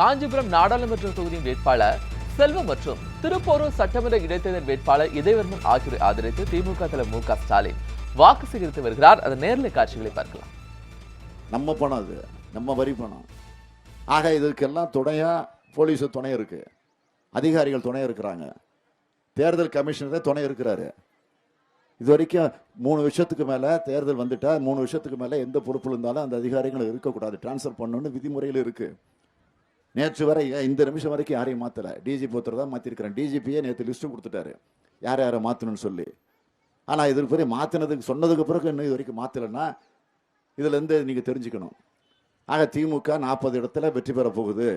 காஞ்சிபுரம் நாடாளுமன்ற தொகுதியின் வேட்பாளர் செல்வம் மற்றும் திருப்போரூர் சட்டமன்ற இடைத்தேர்தல் வேட்பாளர் இதயவர்மன் ஆகியோரை ஆதரித்து திமுக தலைவர் மு க ஸ்டாலின் வாக்கு சேகரித்து வருகிறார். அந்த நேரில் காட்சிகளை பார்க்கலாம். நம்ம பணம் அது. நம்ம வரி பணம். ஆக இதுக்கெல்லாம் துணையா போலீஸ் துணை இருக்கு. அதிகாரிகள் துணை இருக்கிறாங்க. தேர்தல் கமிஷனர் துணை இருக்கிறாரு. இது வரைக்கும் மூணு வருஷத்துக்கு மேலே தேர்தல் வந்துட்டால் மூணு வருஷத்துக்கு மேலே எந்த பொறுப்பில் இருந்தாலும் அந்த அதிகாரிகள் இருக்கக்கூடாது. டிரான்ஸ்ஃபர் பண்ணணும்னு விதிமுறையில் இருக்குது நேற்று வரை இந்த நிமிஷம் வரைக்கும் யாரையும் மாற்றலை டிஜிபி ஒருத்தர் தான் மாற்றிருக்கிறேன் டிஜிபியே நேற்று லிஸ்ட்டு கொடுத்துட்டாரு. யார் யாரை மாற்றணும்னு சொல்லி. ஆனால் இதுக்கு பிறகு மாற்றினதுக்கு சொன்னதுக்கு பிறகு இன்னும் இது வரைக்கும் மாற்றலைன்னா இதுலேருந்து நீங்கள் தெரிஞ்சுக்கணும். ஆக திமுக நாற்பது இடத்துல வெற்றி பெற போகுது.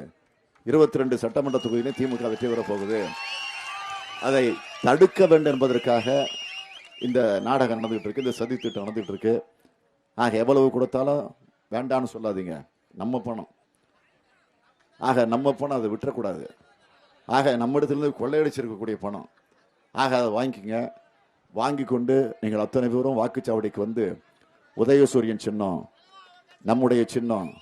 இருபத்தி ரெண்டு சட்டமன்ற தொகுதியிலும் திமுக வெற்றி பெற போகுது. அதை தடுக்க வேண்டும் என்பதற்காக இந்த நாடகம் நடந்துகிட்டு இருக்கு. இந்த சதி திட்டம் நடந்துகிட்டு இருக்கு. ஆக எவ்வளவு கொடுத்தாலும் வேண்டான்னு சொல்லாதீங்க. நம்ம பணம். ஆக நம்ம பணம் அதை விட்டுறக்கூடாது. ஆக நம்ம இடத்துலேருந்து கொள்ளையடிச்சிருக்கக்கூடிய பணம். ஆக அதை வாங்கிக்கோங்க. வாங்கி கொண்டு நீங்கள் அத்தனை பேரும் வாக்குச்சாவடிக்கு வந்து உதயசூரியன் சின்னம் நம்முடைய சின்னம்.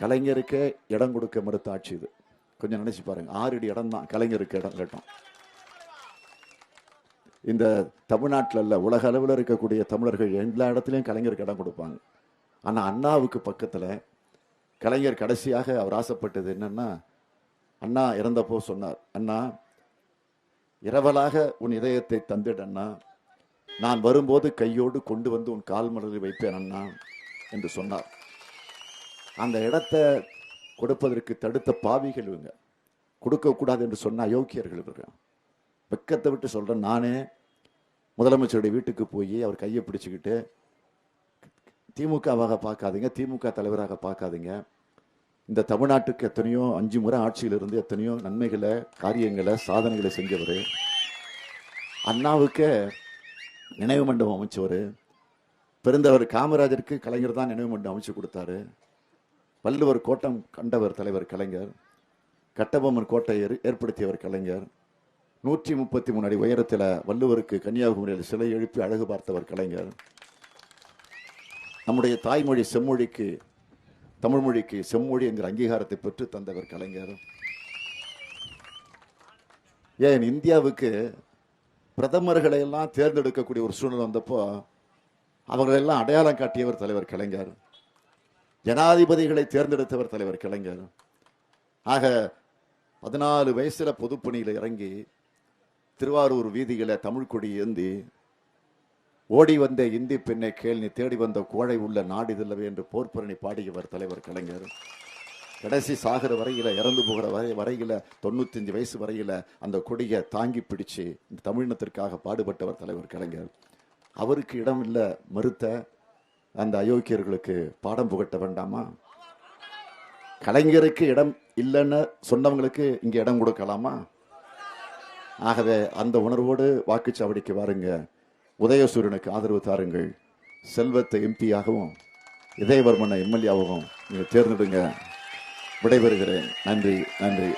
கலைஞருக்கு இடம் கொடுக்க மறுத்த ஆட்சி இது. கொஞ்சம் நினைச்சு பாருங்க. ஆறு அடி இடம் தான். கலைஞருக்கு இடம் கேட்டோம். இந்த தமிழ்நாட்டில் இல்லை உலக அளவில் இருக்கக்கூடிய தமிழர்கள் எல்லா இடத்துலையும் கலைஞருக்கு இடம் கொடுப்பாங்க. ஆனால் அண்ணாவுக்கு பக்கத்தில் கலைஞர் கடைசியாக அவர் ஆசைப்பட்டது என்னன்னா அண்ணா இறந்தப்போ சொன்னார். அண்ணா இரவலாக உன் இதயத்தை தந்திட அண்ணா. நான் வரும்போது கையோடு கொண்டு வந்து உன் கால் மலரில் வைப்பேன் அண்ணா என்று சொன்னார். அந்த இடத்தை கொடுப்பதற்கு தடுத்த பாவிகள் இவங்க. கொடுக்கக்கூடாது என்று சொன்ன அயோக்கியர்கள் இவங்க. வெக்கத்தை விட்டு சொல்கிறேன் நானே முதலமைச்சருடைய வீட்டுக்கு போய் அவர் கையை பிடிச்சிக்கிட்டு திமுகவாக பார்க்காதீங்க திமுக தலைவராக பார்க்காதீங்க. இந்த தமிழ்நாட்டுக்கு எத்தனையோ அஞ்சு முறை ஆட்சியில் இருந்து எத்தனையோ நன்மைகளை காரியங்களை சாதனைகளை செஞ்சவர். அண்ணாவுக்கு நினைவு மண்டபம் அமைச்சவர். பிறந்தவர் காமராஜருக்கு கலைஞர் தான் நினைவு மண்டபம் அமைச்சு கொடுத்தாரு. வள்ளுவர் கோட்டம் கண்டவர் தலைவர் கலைஞர். கட்டபொம்மன் கோட்டை ஏற்படுத்தியவர் கலைஞர். நூற்றி முப்பத்தி மூணு அடி உயரத்தில் வள்ளுவருக்கு கன்னியாகுமரியில் சிலை எழுப்பி அழகு பார்த்தவர் கலைஞர். நம்முடைய தாய்மொழி செம்மொழிக்கு தமிழ் மொழிக்கு செம்மொழி என்கிற அங்கீகாரத்தை பெற்று தந்தவர் கலைஞர். ஏன் இந்தியாவுக்கு பிரதமர்களை எல்லாம் தேர்ந்தெடுக்கக்கூடிய ஒரு சூழ்நிலை வந்தப்போ அவர்களெல்லாம் அடையாளம் காட்டியவர் தலைவர் கலைஞர். ஜனாதிபதிகளை தேர்ந்தெடுத்தவர் தலைவர் கலைஞர். ஆக பதினாலு வயசுல பொதுப்பணியில் இறங்கி திருவாரூர் வீதியில் தமிழ் கொடி ஏந்தி ஓடி வந்த இந்தி பெண்ணை கேள்வி தேடி வந்த கோழை உள்ள நாடு இதில்லவே என்று போர்ப்பரணி பாடியவர் தலைவர் கலைஞர். கடைசி சாகிற வரையில் இறந்து போகிற வரை வரையில் தொண்ணூத்தஞ்சு வயசு வரையில் அந்த கொடியை தாங்கி பிடிச்சு இந்த தமிழினத்திற்காக பாடுபட்டவர் தலைவர் கலைஞர். அவருக்கு இடம் இல்லை மறுத்த அந்த அயோக்கியர்களுக்கு பாடம் புகட்ட வேண்டாமா? கலைஞருக்கு இடம் இல்லைன்னு சொன்னவங்களுக்கு இங்கே இடம் கொடுக்கலாமா? ஆகவே அந்த உணர்வோடு வாக்குச்சாவடிக்கு வாருங்க. உதயசூரியனுக்கு ஆதரவு தாருங்கள். செல்வத்தை எம்பியாகவும் இதயவர்மனை எம்எல்ஏவாகவும் நீங்கள் தேர்ந்தெடுங்க. விடைபெறுகிறேன். நன்றி நன்றி